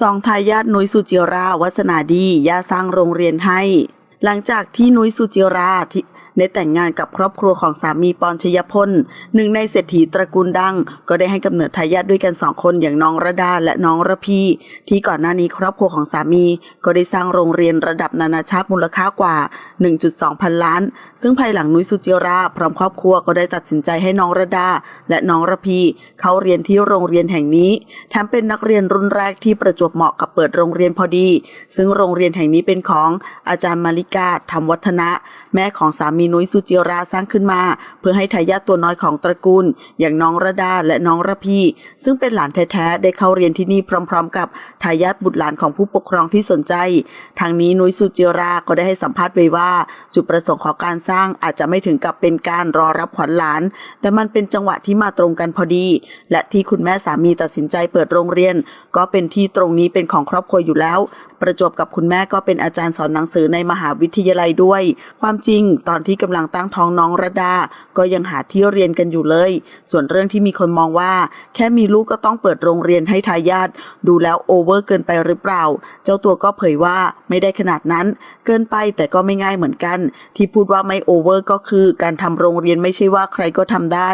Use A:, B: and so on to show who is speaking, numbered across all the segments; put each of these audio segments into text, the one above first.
A: สองทายาทนุ้ยสุจิราวัฒนาดีย่าสร้างโรงเรียนให้ หลังจากที่นุ้ยสุจิราที่ ได้แต่งงานกับครอบครัวของสามีปอนชยพลหนึ่งในเศรษฐีตระกูลดัง ก็ได้ให้กำเนิดทายาทด้วยกันสองคนอย่างน้องระดาและน้องระพี ที่ก่อนหน้านี้ครอบครัวของสามี ก็ได้สร้างโรงเรียนระดับนานาชาติมูลค่ากว่า 1.2 พันล้าน ซึ่งภายหลังนุ้ยสุจิรา พร้อมครอบครัวก็ได้ตัดสินใจให้น้องระดาและน้องระพีเข้าเรียนที่โรงเรียนแห่งนี้แถมเป็นนักเรียนรุ่นแรกที่ประจวบเหมาะกับเปิดโรงเรียนพอดี ซึ่งโรงเรียนแห่งนี้เป็นของอาจารย์มาริกาธรรมวัฒนะ แม่ของสามีนุ้ยสุจิราสร้างขึ้นมา เพื่อให้ทายาทตัวน้อยของตระกูล อย่างน้องระดาและน้องระพีซึ่งเป็นหลานแท้ๆได้เข้าเรียนที่นี่พร้อม ๆ กับทายาทบุตรหลานของผู้ปกครองที่สนใจ ทางนี้นุ้ยสุจิราก็ได้ให้สัมภาษณ์ไว้ว่า จุดประสงค์ของการสร้างอาจจะไม่ถึงกับเป็นการรอรับขวัญหลาน แต่มันเป็นจังหวะที่มาตรงกันพอดี และที่คุณแม่สามีตัดสินใจเปิดโรงเรียน ก็เป็นที่ตรงนี้เป็นของครอบครัวอยู่แล้ว ประจวบกับคุณแม่ก็เป็นอาจารย์สอนหนังสือในมหาวิทยาลัยด้วย ความจริงตอนที่กำลังตั้งท้องน้องระดา ก็ยังหาที่เรียนกันอยู่เลย ส่วนเรื่องที่มีคนมองว่า แค่มีลูกก็ต้องเปิดโรงเรียนให้ทายาทดูแล้วโอเวอร์เกินไปหรือเปล่า เจ้าตัวก็เผยว่าไม่ได้ขนาดนั้น เกินไปแต่ก็ไม่ง่ายเหมือนกัน ที่พูดว่าไม่โอเวอร์ก็คือการทำโรงเรียนไม่ใช่ว่าใครก็ทำได้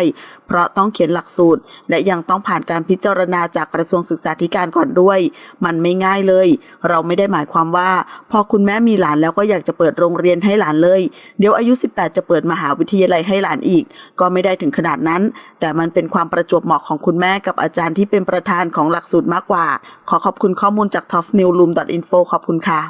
A: เพราะต้องเขียนหลักสูตร และยังต้องผ่านการพิจารณาจากกระทรวงศึกษาธิการก่อนด้วย มันไม่ง่ายเลย เราไม่ได้หมายความว่า พอคุณแม่มีหลานแล้วก็อยากจะเปิดโรงเรียนให้หลานเลย เดี๋ยวอายุ18จะเปิดมหาวิทยาลัยให้หลานอีก ก็ไม่ได้ถึงขนาดนั้น แต่มันเป็นความประจวบเหมาะของคุณแม่กับอาจารย์ที่เป็นประธานของหลักสูตรมากกว่า ขอขอบคุณข้อมูลจาก t o p n e w r o o m info ขอบคุณค่ะ